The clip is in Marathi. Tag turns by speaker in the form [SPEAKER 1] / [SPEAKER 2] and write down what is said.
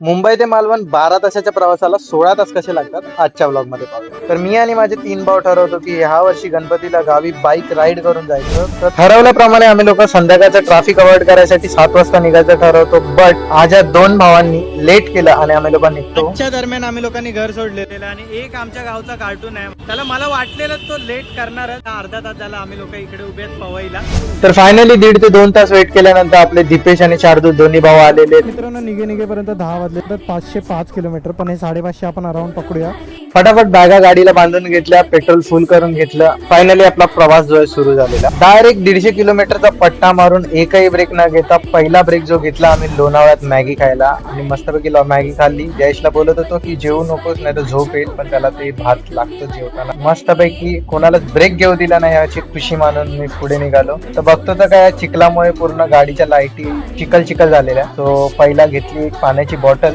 [SPEAKER 1] मुंबई ते मालवण बारा तासाच्या प्रवासाला सोळा तास कसे लागतात? आजच्या ब्लॉगमध्ये पाहूया. तर मी आणि माझे तीन भाऊ ठरवतो की ह्या वर्षी गणपतीला गावी बाईक राईड करून जायचं. तर ठरवल्याप्रमाणे आम्ही लोक संध्याकाळचं ट्रॅफिक अवॉइड करायसाठी सात वाजता निघायचं ठरवतो. बट आज या दोन भावांनी लेट केलं आणि आम्ही लोक निघतो
[SPEAKER 2] दरम्यान आम्ही लोकांनी घर सोडलेलं आणि एक आमच्या गावचा कार्टून आहे. त्याला मला वाटलेलं तो लेट करणारच. अर्धा तास झाला आम्ही लोक इकडे उभे आहेत पवईला.
[SPEAKER 1] तर फायनली दीड ते दोन तास वेट केल्यानंतर आपले दीपेश आणि शार्दूल दोन्ही भाऊ आलेले आहेत.
[SPEAKER 2] मित्रांनो निघे निघेपर्यंत दहा वाजले तर पाचशे पाच किलोमीटर पण हे साडेपाचशे आपण अराऊंड पकडूया.
[SPEAKER 1] फटाफट बॅगा गाडीला बांधून घेतल्या पेट्रोल फुल करून घेतलं. फायनली आपला प्रवास जो आहे सुरू झालेला. डायरेक्ट दीडशे किलोमीटरचा पट्टा मारून एकही ब्रेक न घेता पहिला ब्रेक जो घेतला आम्ही लोणावळ्यात मॅगी खायला. आणि मस्तपैकी मॅगी खाल्ली. जयेशला बोलत होतो की जेवू नकोस नाही तर झोप येईल. पण त्याला ते भात लागतो जेवताना. मस्तपैकी कोणालाच ब्रेक घेऊ दिला नाही याची खुशी मानून मी पुढे निघालो. तर बघतो तर काय चिखलामुळे पूर्ण गाडीच्या लाईटी चिखल चिखल झालेल्या. तो पहिला घेतली एक पाण्याची बॉटल